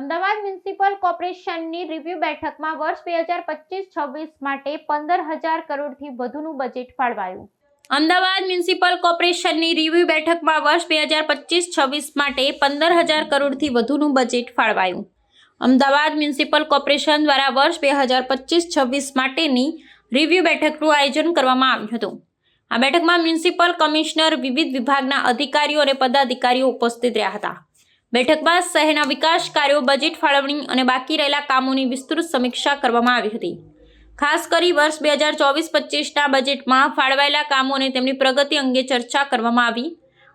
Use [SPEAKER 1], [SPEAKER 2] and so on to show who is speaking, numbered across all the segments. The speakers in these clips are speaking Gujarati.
[SPEAKER 1] અમદાવાદ મ્યુનિસિપલ કોર્પોરેશનની રિવ્યુ બેઠકમાં વર્ષ બે હજાર પચીસ છવ્વીસ માટે પંદર હજાર કરોડથી વધુનું બજેટ ફાળવાયું. અમદાવાદ મ્યુનિસિપલ કોર્પોરેશનની રિવ્યુ બેઠકમાં વર્ષ બે હજાર પચીસ છવ્વીસ માટે પંદર હજાર કરોડથી વધુનું બજેટ ફાળવાયું. અમદાવાદ મ્યુનિસિપલ કોર્પોરેશન દ્વારા વર્ષ બે હજાર પચીસ છવ્વીસ માટેની રિવ્યુ બેઠકનું આયોજન કરવામાં આવ્યું હતું. આ બેઠકમાં મ્યુનિસિપલ કમિશનર વિવિધ વિભાગના અધિકારીઓ અને પદાધિકારીઓ ઉપસ્થિત રહ્યા હતા. બેઠકમાં શહેરના વિકાસ કાર્યો, બજેટ ફાળવણી અને બાકી રહેલા કામોની વિસ્તૃત સમીક્ષા કરવામાં આવી હતી. ખાસ કરી વર્ષ બે હજાર ચોવીસ પચીસના બજેટમાં ફાળવાયેલા કામો અને તેમની પ્રગતિ અંગે ચર્ચા કરવામાં આવી.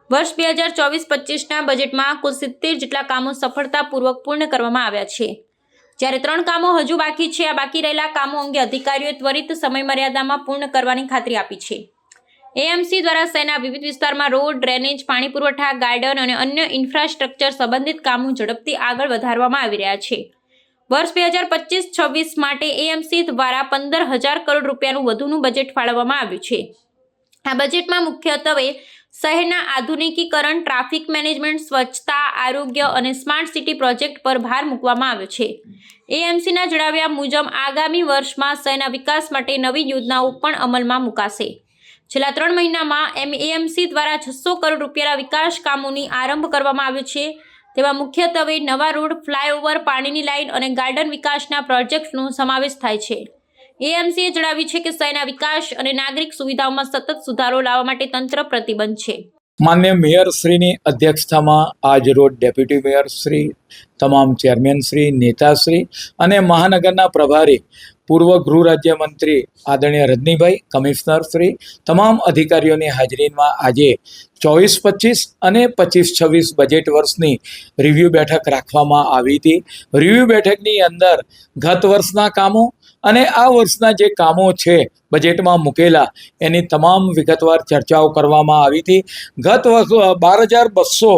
[SPEAKER 1] વર્ષ બે હજાર ચોવીસ પચીસના બજેટમાં કુલ સિત્તેર જેટલા કામો સફળતાપૂર્વક પૂર્ણ કરવામાં આવ્યા છે. જ્યારે ત્રણ કામો હજુ બાકી છે, આ બાકી રહેલા કામો અંગે અધિકારીઓએ ત્વરિત સમયમર્યાદામાં પૂર્ણ કરવાની ખાતરી આપી છે. એએમસી દ્વારા શહેરના વિવિધ વિસ્તારમાં રોડ, ડ્રેનેજ, પાણી પુરવઠા, ગાર્ડન અને અન્ય ઇન્ફ્રાસ્ટ્રક્ચર સંબંધિત કામો ઝડપથી આગળ વધારવામાં આવી રહ્યા છે. વર્ષ બે હજાર પચીસ છવ્વીસ માટે એએમસી દ્વારા પંદર હજાર કરોડ રૂપિયાનું વધુનું બજેટ ફાળવવામાં આવ્યું છે. આ બજેટમાં મુખ્યત્વે શહેરના આધુનિકીકરણ, ટ્રાફિક મેનેજમેન્ટ, સ્વચ્છતા, આરોગ્ય અને સ્માર્ટ સિટી પ્રોજેક્ટ પર ભાર મૂકવામાં આવ્યો છે. એએમસીના જણાવ્યા મુજબ, આગામી વર્ષમાં શહેરના વિકાસ માટે નવી યોજનાઓ પણ અમલમાં મુકાશે. છેલ્લા ત્રણ મહિનામાં એમએએમસી દ્વારા છસો કરોડ રૂપિયાના વિકાસ કામોની આરંભ કરવામાં આવ્યો છે. તેમાં મુખ્યત્વે નવા રોડ, ફ્લાયઓવર, પાણીની લાઇન અને ગાર્ડન વિકાસના પ્રોજેક્ટનો સમાવેશ થાય છે. એએમસીએ જણાવ્યું છે કે શહેરના વિકાસ અને નાગરિક સુવિધાઓમાં સતત સુધારો લાવવા માટે તંત્ર પ્રતિબંધ છે.
[SPEAKER 2] માન્ય મેયર શ્રીની અધ્યક્ષતામાં આજ રોજ ડેપ્યુટી મેયર શ્રી, તમામ ચેરમેન શ્રી નેતાશ્રી અને મહાનગરના પ્રભારી પૂર્વ ગૃહ રાજ્યમંત્રી આદરણીય રજનીભાઈ, કમિશનર શ્રી, તમામ અધિકારીઓની હાજરીમાં આજે ચોવીસ પચીસ અને પચીસ છવ્વીસ બજેટ વર્ષની રિવ્યૂ બેઠક રાખવામાં આવી હતી. રિવ્યૂ બેઠકની અંદર ગત વર્ષના કામો અને આ વર્ષના જે કામો છે બજેટમાં મૂકેલા, એની તમામ વિગતવાર ચર્ચાઓ કરવામાં આવી હતી. ગત વર્ષ બાર હજાર બસો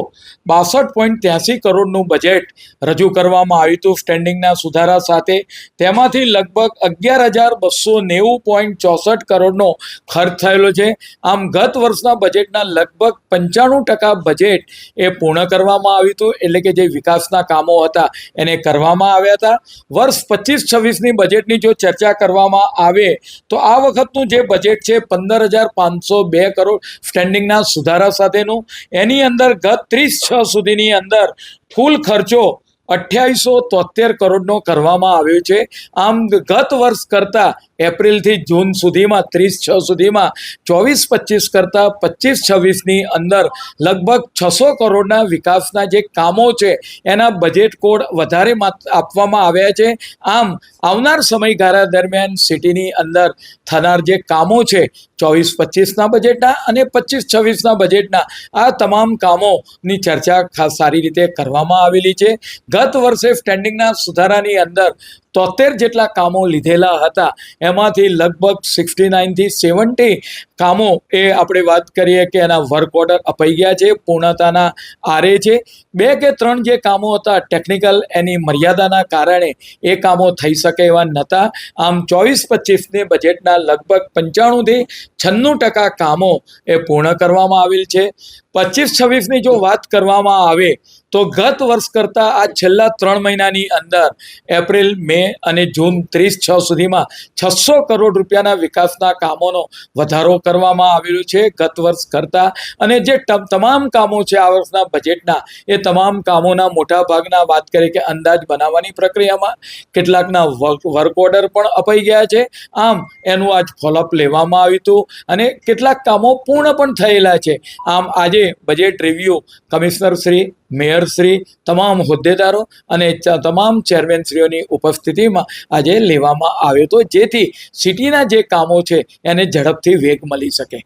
[SPEAKER 2] બાસઠ પોઈન્ટ ત્યાસી કરોડનું બજેટ રજૂ કરવામાં આવ્યું હતું સ્ટેન્ડિંગના સુધારા સાથે. તેમાંથી લગભગ અગિયાર હજાર બસો નેવું પોઈન્ટ ચોસઠ કરોડનો ખર્ચ થયેલો છે. આમ ગત વર્ષના બજેટના લગભગ પંચાણું ટકા બજેટ એ પૂર્ણ કરવામાં આવ્યું હતું. એટલે કે જે વિકાસના કામો હતા, એને કરવામાં આવ્યા હતા. વર્ષ પચીસ છવ્વીસની બજેટની જો ચર્ચા કરવામાં આવે, તો આ વખતનું જે બજેટ છે પંદર હજાર પાંચસો બે કરોડ સ્ટેન્ડિંગના સુધારા સાથેનું, એની અંદર ગત ત્રીસ છ સુધીની અંદર ફૂલ ખર્ચો અઠ્યાવીસો તોતેર કરોડનો કરવામાં આવ્યો છે. આમ ગત વર્ષ કરતાં એપ્રિલથી જૂન સુધીમાં, ત્રીસ છ સુધીમાં, ચોવીસ પચીસ કરતાં પચીસ છવ્વીસની અંદર લગભગ છસો કરોડના વિકાસના જે કામો છે, એના બજેટ કોડ વધારે આપવામાં આવ્યા છે. આમ, આવનાર સમયગાળા દરમિયાન સિટીની અંદર થનાર જે કામો છે, ચોવીસ પચીસના બજેટના અને પચીસ છવ્વીસના બજેટના આ તમામ કામોની ચર્ચા ખાસ સારી રીતે કરવામાં આવેલી છે. ગત વર્ષે સ્ટેન્ડિંગના સુધારાની અંદર તોતેર જેટલા કામો લીધેલા હતા. એમાંથી લગભગ સિક્સટી નાઇનથી સેવન્ટી કામો એ આપણે વાત કરીએ કે એના વર્ક ઓર્ડર અપાઈ ગયા છે, પૂર્ણતાના આરે છે. બે કે ત્રણ જે કામો હતા ટેકનિકલ એની મર્યાદાના કારણે એ કામો થઈ શકે એવા નહોતા. આમ ચોવીસ પચીસને બજેટના લગભગ પંચાણુંથી છન્નું ટકા કામો એ પૂર્ણ કરવામાં આવેલ છે. પચીસ છવ્વીસની જો વાત કરવામાં આવે તો ગત વર્ષ કરતાં આ છેલ્લા ત્રણ મહિનાની અંદર એપ્રિલ, મે અને જૂન ત્રીસ છ સુધીમાં છસો કરોડ રૂપિયાના વિકાસના કામોનો વધારો કરવામાં આવેલું છે ગત વર્ષ કરતાં. અને જે તમ- તમામ કામો છે આ વર્ષના બજેટના એ તમામ કામોના મોટા ભાગના વાત કરીએ કે અંદાજ બનાવવાની પ્રક્રિયામાં. કેટલાકના વર્ક ઓર્ડર પણ અપાઈ ગયા છે. આમ, એનું આજ ફોલોઅપ લેવામાં આવ્યું હતું. અને કેટલાક કામો પૂર્ણ પણ થયેલા છે. આમ, આજે budget review commissioner Shri mayor Shri, તમામ હોદ્દેદારો અને તમામ ચેરમેનશ્રીઓની ઉપસ્થિતિમાં આજે લેવામાં આવ્યો હતો. જેથી સિટીના જે કામો છે, એને ઝડપથી વેગ મળી શકે.